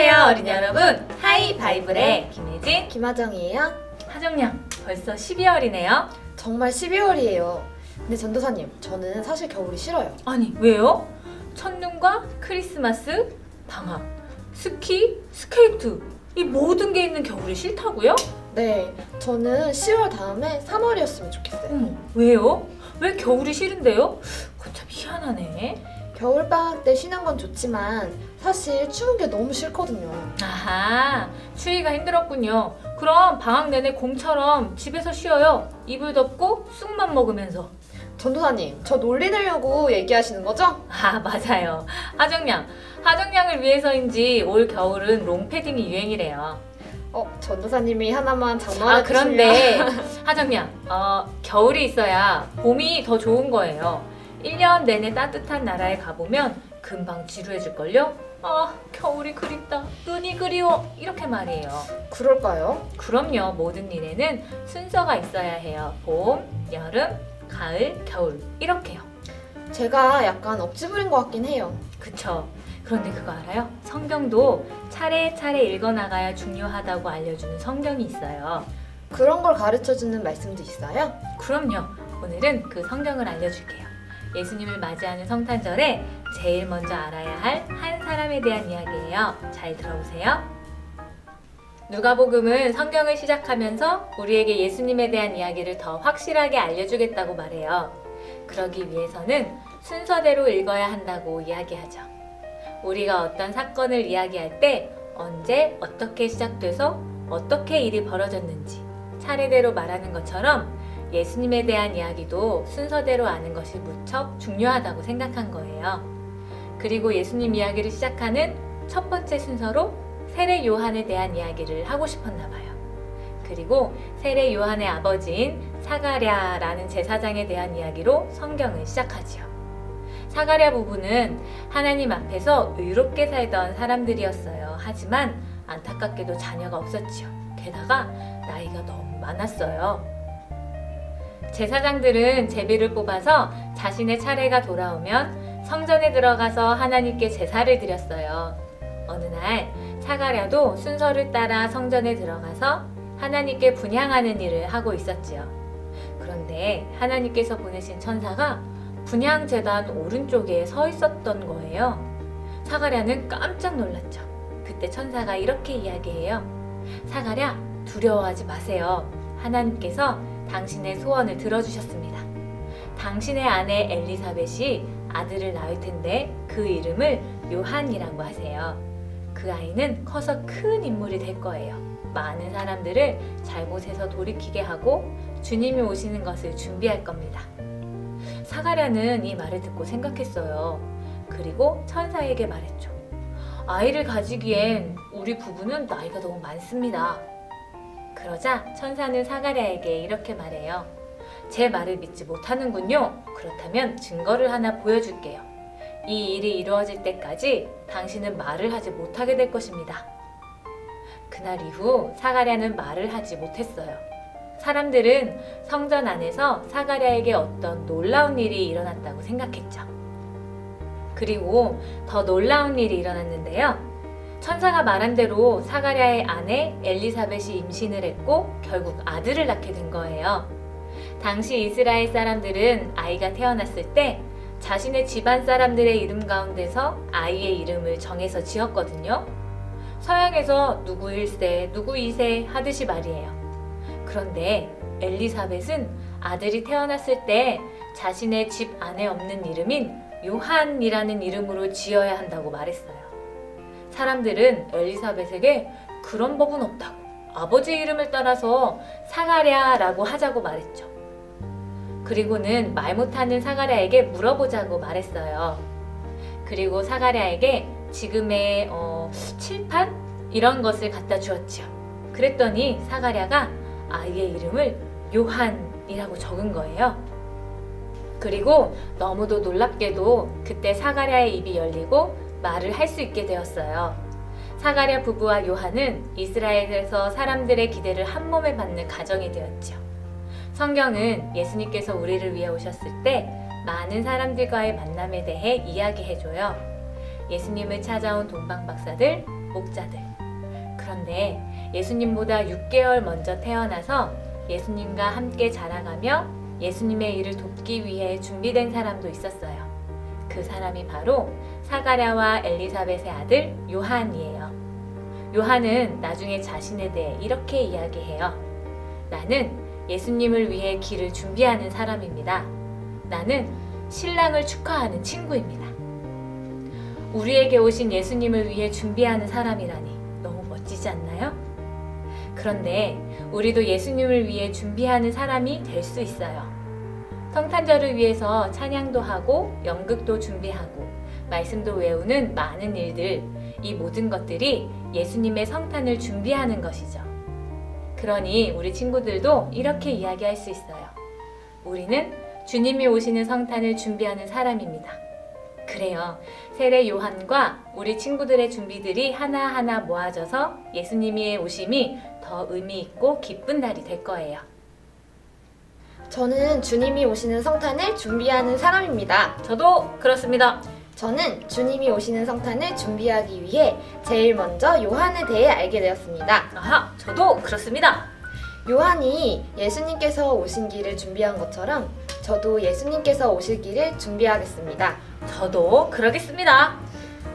안녕하세요 어린이 여러분 하이 바이블의 김혜진 김하정이에요. 하정양 벌써 12월이네요 정말 12월이에요. 근데 전도사님, 저는 사실 겨울이 싫어요. 아니 왜요? 첫눈과 크리스마스, 방학, 스키, 스케이트 이 모든 게 있는 겨울이 싫다고요? 네, 저는 10월 다음에 3월이었으면 좋겠어요. 어머 왜요? 왜 겨울이 싫은데요? 그거 참 희한하네 겨울방학 때 쉬는 건 좋지만 사실 추운 게 너무 싫거든요. 아하 추위가 힘들었군요. 그럼 방학 내내 곰처럼 집에서 쉬어요? 이불 덮고 쑥만 먹으면서. 전도사님, 저 논리 내려고 얘기하시는 거죠? 아 맞아요. 하정양 하정양을 위해서인지 올 겨울은 롱패딩이 유행이래요. 어, 전도사님이 하나만 장만해 아 그런데 하정양 어, 겨울이 있어야 봄이 더 좋은 거예요 1년 내내 따뜻한 나라에 가보면 금방 지루해질걸요? 아 겨울이 그립다 눈이 그리워 이렇게 말이에요 그럴까요? 그럼요 모든 일에는 순서가 있어야 해요 봄, 여름, 가을, 겨울 이렇게요 제가 약간 억지 부린 것 같긴 해요. 그쵸. 그런데 그거 알아요? 성경도 차례차례 읽어나가야 중요하다고 알려주는 성경이 있어요. 그런 걸 가르쳐 주는 말씀도 있어요? 그럼요. 오늘은 그 성경을 알려줄게요. 예수님을 맞이하는 성탄절에 제일 먼저 알아야 할 한 사람에 대한 이야기예요. 잘 들어보세요. 누가복음은 성경을 시작하면서 우리에게 예수님에 대한 이야기를 더 확실하게 알려주겠다고 말해요. 그러기 위해서는 순서대로 읽어야 한다고 이야기하죠. 우리가 어떤 사건을 이야기할 때 언제 어떻게 시작돼서 어떻게 일이 벌어졌는지 차례대로 말하는 것처럼 예수님에 대한 이야기도 순서대로 아는 것이 무척 중요하다고 생각한 거예요. 그리고 예수님 이야기를 시작하는 첫 번째 순서로 세례 요한에 대한 이야기를 하고 싶었나 봐요. 그리고 세례 요한의 아버지인 사가랴라는 제사장에 대한 이야기로 성경을 시작하지요. 사가랴 부부는 하나님 앞에서 의롭게 살던 사람들이었어요. 하지만 안타깝게도 자녀가 없었지요. 게다가 나이가 너무 많았어요. 제사장들은 제비를 뽑아서 자신의 차례가 돌아오면 성전에 들어가서 하나님께 제사를 드렸어요. 어느 날 사가랴도 순서를 따라 성전에 들어가서 하나님께 분향하는 일을 하고 있었지요. 그런데 하나님께서 보내신 천사가 분향 재단 오른쪽에 서 있었던 거예요. 사가랴는 깜짝 놀랐죠. 그때 천사가 이렇게 이야기해요. 사가랴 두려워하지 마세요. 하나님께서 당신의 소원을 들어주셨습니다. 당신의 아내 엘리사벳이 아들을 낳을 텐데 그 이름을 요한이라고 하세요. 그 아이는 커서 큰 인물이 될 거예요. 많은 사람들을 잘못해서 돌이키게 하고 주님이 오시는 것을 준비할 겁니다. 사가랴는 이 말을 듣고 생각했어요. 그리고 천사에게 말했죠. 아이를 가지기엔 우리 부부는 나이가 너무 많습니다. 그러자 천사는 사가랴에게 이렇게 말해요. 제 말을 믿지 못하는군요. 그렇다면 증거를 하나 보여줄게요. 이 일이 이루어질 때까지 당신은 말을 하지 못하게 될 것입니다. 그날 이후 사가랴는 말을 하지 못했어요. 사람들은 성전 안에서 사가랴에게 어떤 놀라운 일이 일어났다고 생각했죠. 그리고 더 놀라운 일이 일어났는데요. 천사가 말한 대로 사가랴의 아내 엘리사벳이 임신을 했고 결국 아들을 낳게 된 거예요. 당시 이스라엘 사람들은 아이가 태어났을 때 자신의 집안 사람들의 이름 가운데서 아이의 이름을 정해서 지었거든요. 서양에서 누구 1세, 누구 2세 하듯이 말이에요. 그런데 엘리사벳은 아들이 태어났을 때 자신의 집 안에 없는 이름인 요한이라는 이름으로 지어야 한다고 말했어요. 사람들은 엘리사벳에게 그런 법은 없다고 아버지 이름을 따라서 사가랴라고 하자고 말했죠. 그리고는 말 못하는 사가랴에게 물어보자고 말했어요. 그리고 사가랴에게 지금의 어, 칠판 이런 것을 갖다 주었지요. 그랬더니 사가랴가 아이의 이름을 요한이라고 적은 거예요. 그리고 너무도 놀랍게도 그때 사가랴의 입이 열리고 말을 할 수 있게 되었어요. 사가랴 부부와 요한은 이스라엘에서 사람들의 기대를 한 몸에 받는 가정이 되었죠. 성경은 예수님께서 우리를 위해 오셨을 때 많은 사람들과의 만남에 대해 이야기해줘요. 예수님을 찾아온 동방 박사들, 목자들. 그런데 예수님보다 6개월 먼저 태어나서 예수님과 함께 자라가며 예수님의 일을 돕기 위해 준비된 사람도 있었어요. 그 사람이 바로 사가랴와 엘리사벳의 아들 요한이에요. 요한은 나중에 자신에 대해 이렇게 이야기해요. 나는 예수님을 위해 길을 준비하는 사람입니다. 나는 신랑을 축하하는 친구입니다. 우리에게 오신 예수님을 위해 준비하는 사람이라니 너무 멋지지 않나요? 그런데 우리도 예수님을 위해 준비하는 사람이 될 수 있어요. 성탄절을 위해서 찬양도 하고 연극도 준비하고 말씀도 외우는 많은 일들, 이 모든 것들이 예수님의 성탄을 준비하는 것이죠. 그러니 우리 친구들도 이렇게 이야기할 수 있어요. 우리는 주님이 오시는 성탄을 준비하는 사람입니다. 그래요. 세례 요한과 우리 친구들의 준비들이 하나하나 모아져서 예수님의 오심이 더 의미 있고 기쁜 날이 될 거예요. 저는 주님이 오시는 성탄을 준비하는 사람입니다. 저도 그렇습니다. 저는 주님이 오시는 성탄을 준비하기 위해 제일 먼저 요한에 대해 알게 되었습니다. 아하, 저도 그렇습니다. 요한이 예수님께서 오신 길을 준비한 것처럼 저도 예수님께서 오실 길을 준비하겠습니다. 저도 그러겠습니다.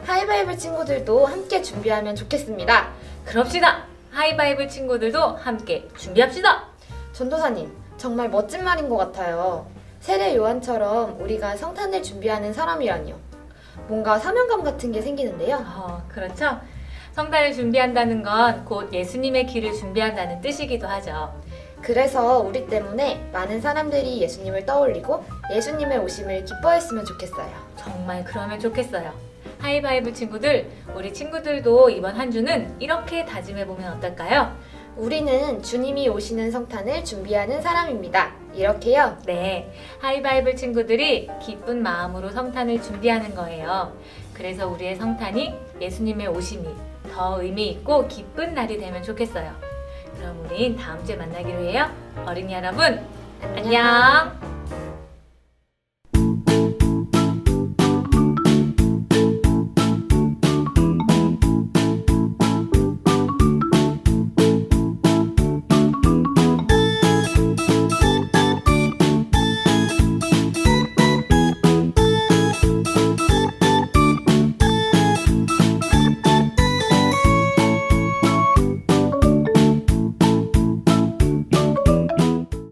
하이바이블 친구들도 함께 준비하면 좋겠습니다. 그럽시다. 하이바이블 친구들도 함께 준비합시다. 전도사님, 정말 멋진 말인 것 같아요. 세례 요한처럼 우리가 성탄을 준비하는 사람이라니요. 뭔가 사명감 같은 게 생기는데요. 어, 그렇죠. 성탄을 준비한다는 건 곧 예수님의 길을 준비한다는 뜻이기도 하죠. 그래서 우리 때문에 많은 사람들이 예수님을 떠올리고 예수님의 오심을 기뻐했으면 좋겠어요. 정말 그러면 좋겠어요. 하이바이브 친구들, 우리 친구들도 이번 한 주는 이렇게 다짐해보면 어떨까요? 우리는 주님이 오시는 성탄을 준비하는 사람입니다. 이렇게요. 네, 하이바이블 친구들이 기쁜 마음으로 성탄을 준비하는 거예요. 그래서 우리의 성탄이 예수님의 오심이 더 의미 있고 기쁜 날이 되면 좋겠어요. 그럼 우린 다음 주에 만나기로 해요. 어린이 여러분, 안녕.